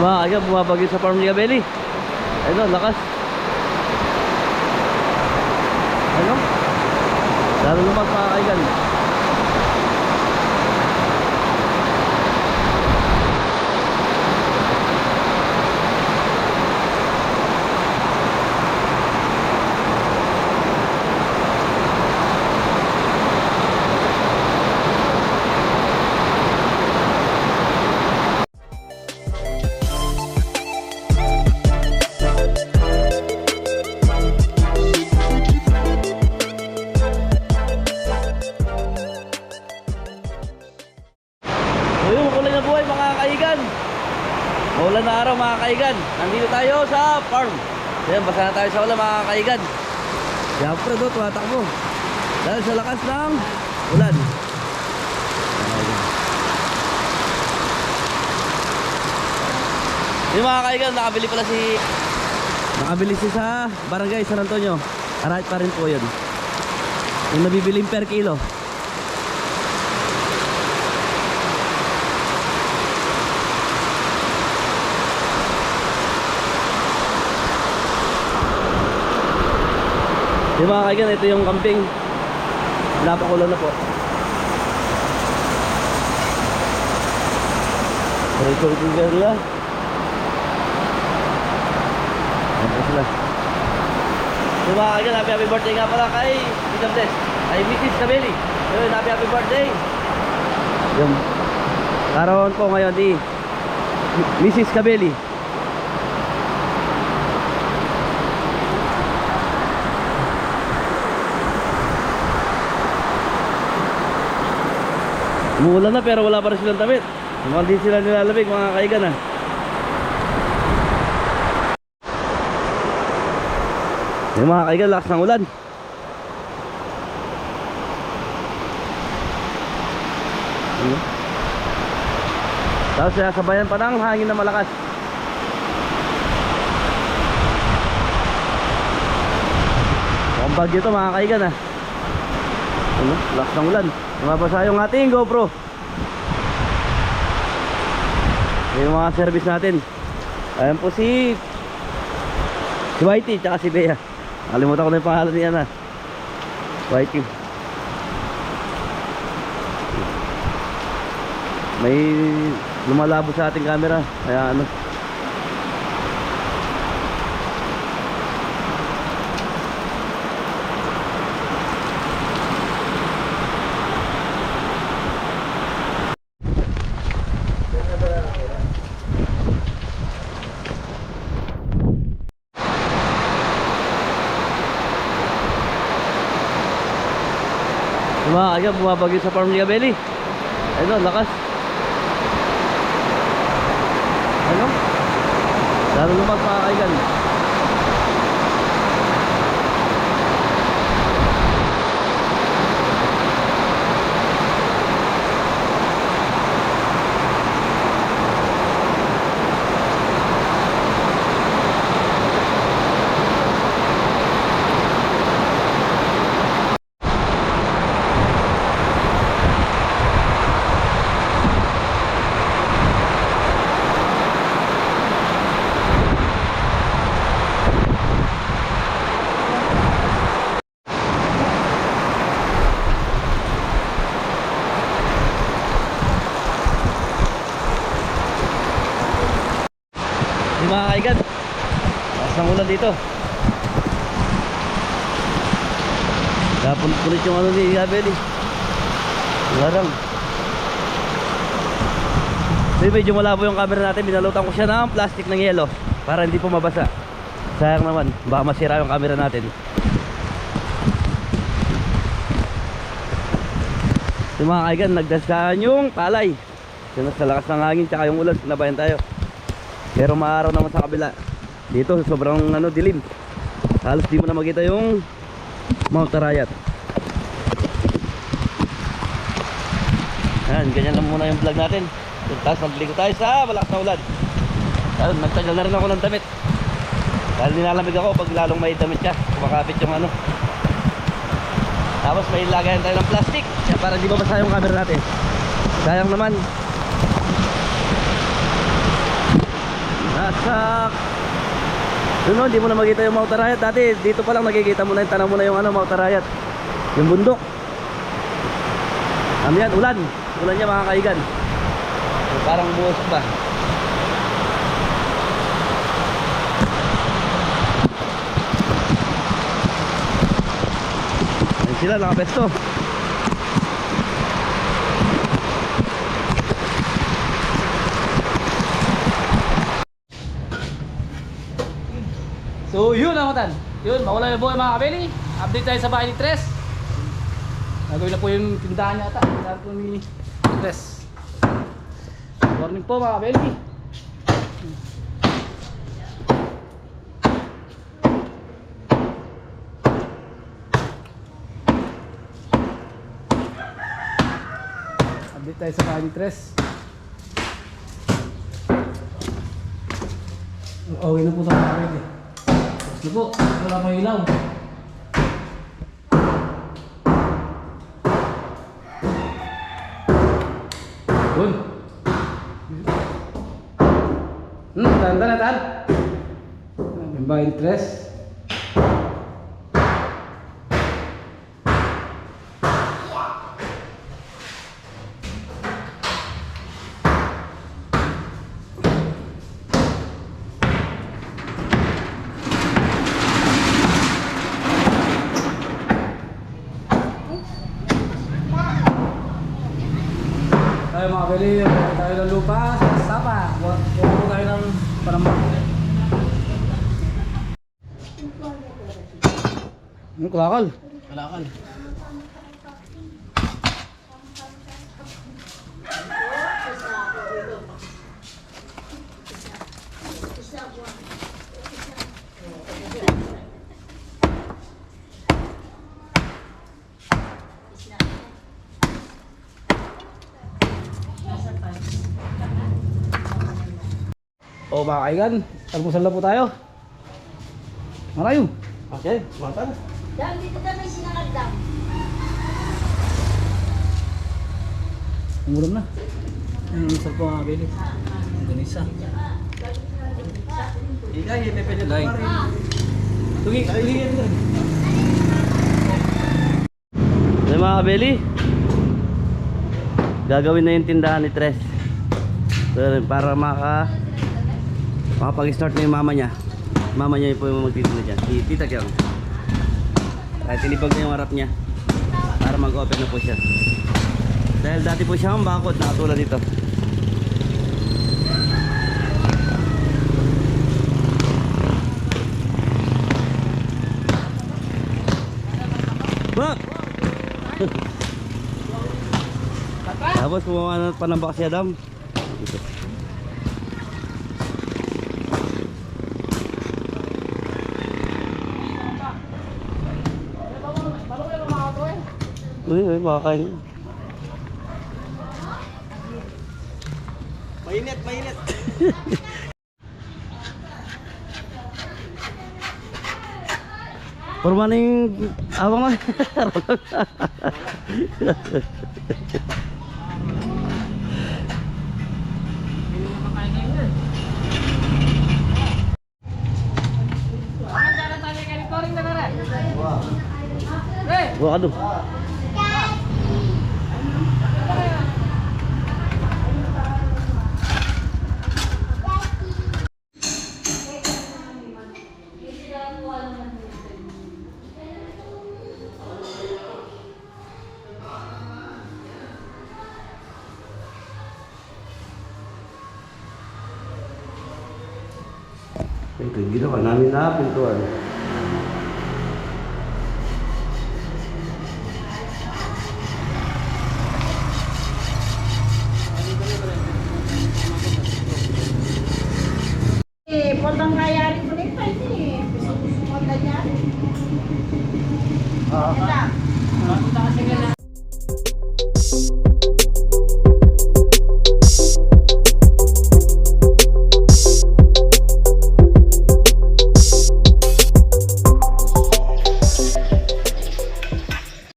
Mga kaya bumabagyo sa farm ni Gabeli. Ayun lakas. Ano? Lalo lumag mga kaigan. So yan, basa na tayo sa ulan mga kaigan. Siyempre do, tumatakbo. Dahil sa lakas ng ulan. Yung mga kaigan, nakabili pala si... Nakabili si sa barangay San Antonio. Arat pa rin po yun. Yung nabibiling per kilo. Yung mga kaigan, ito yung camping. Napakulo na po. Nila. Ayan po sila. Yung mga kaigan, happy happy birthday nga pala kay Tita Bless. Ay Mrs. Cabelli. Yun, happy happy birthday. Yung karoon po ngayon di Mrs. Cabelli. Umuulan na pero wala pa rin silang damit. Mukhang di sila nilalamig mga kaigan ah. Yung mga kaigan, lakas ng ulan. Ano? Tapos sabayan pa ng hangin na malakas. Mukhang bagyo to mga kaigan ah. Ano? Lakas ng ulan. Mabasa yung ating GoPro. Yung mga service natin. Ayan po si si Whitey tsaka si Bea. Nakalimutan ko na yung pangalan niya na. Whitey. May lumalabo sa ating camera. Kaya ano. Umaga, bumabagyo sa farm ni Gabeli. Ayun, lakas. Ano? Lalo lumag mga kaigan. Mga kaigan. Lakas ng ulan dito. Kapon kulit yung ano ni Gabeli. Larang. So, medyo malabo yung camera natin. Binalutan ko siya ng plastic ng yelo para hindi po mabasa. Sayang naman. Baka masira yung camera natin. Yung mga kaigan, nagdasahan yung palay. Yun, sa lakas ng hangin, tsaka yung ulan, sinabayan tayo. Pero maaraw naman sa kabila. Dito sobrang ano dilim. Halos di mo na makita yung Mount Arayat. Ayan, ganyan lang muna yung vlog natin. Tapos magligo tayo sa malakas na ulan. Ayun, nagtagal na rin ako ng damit. Dahil nilalamig ako pag lalong may damit ka. Kumakapit yung ano. Tapos may lagayan tayo ng plastic. Para di mabasa yung camera natin. Sayang naman. Wasak. Doon no, hindi mo na makita yung Mount Arayat. Dati dito pa lang nakikita mo na yung tanong mo na yung ano, Mount Arayat. Yung bundok. Ano yan? Ulan. Ulan niya mga kaigan. Parang buhos pa. Ayun sila, nakapesto. So yun ang kutan. Yun, mawala yung buhay mga kabeli. Update tayo sa bahay ni Tres. Nagawin na po yung tindahan niya ata. Tindahan po ni Tres. Morning po mga kabeli. Update tayo sa bahay ni Tres. Okay na po tayo mga kabeli. Po, wala pang ilaw. Yun. Hmm, tahan, tahan, tahan. May bahay ni Mga kabili, bumili tayo ng lupa sa Sapa. Po tayo ng panambak. Ano kulakal? Kulakal. O mga kaigan, almusal na po tayo. Marayo. Okay, mata na. Dam, dito kami sinangagdam. Umulam na. Ang almusal po mga kabili. Ganisa. Ika, yung pepe niya Lai. Tugi, tugi. May mga kabeli. Gagawin na yung tindahan ni Tres. So, para maka makapag-start na yung mama niya. Mama niya po yung magtitinda dyan. Si Tita Kyang. Kahit tinibag na yung harap niya. Para mag-open na po siya. Dahil dati po siya ang bakod nakatulad dito. Bak! Tapos kumawa pa ng baka si Adam. Uy, uy, makakain. Mainit, mainit. Purma na yung awang na. Buka Ito yung ginawa namin na pintuan. Eh, potong kaya rin pa ito eh. Gusto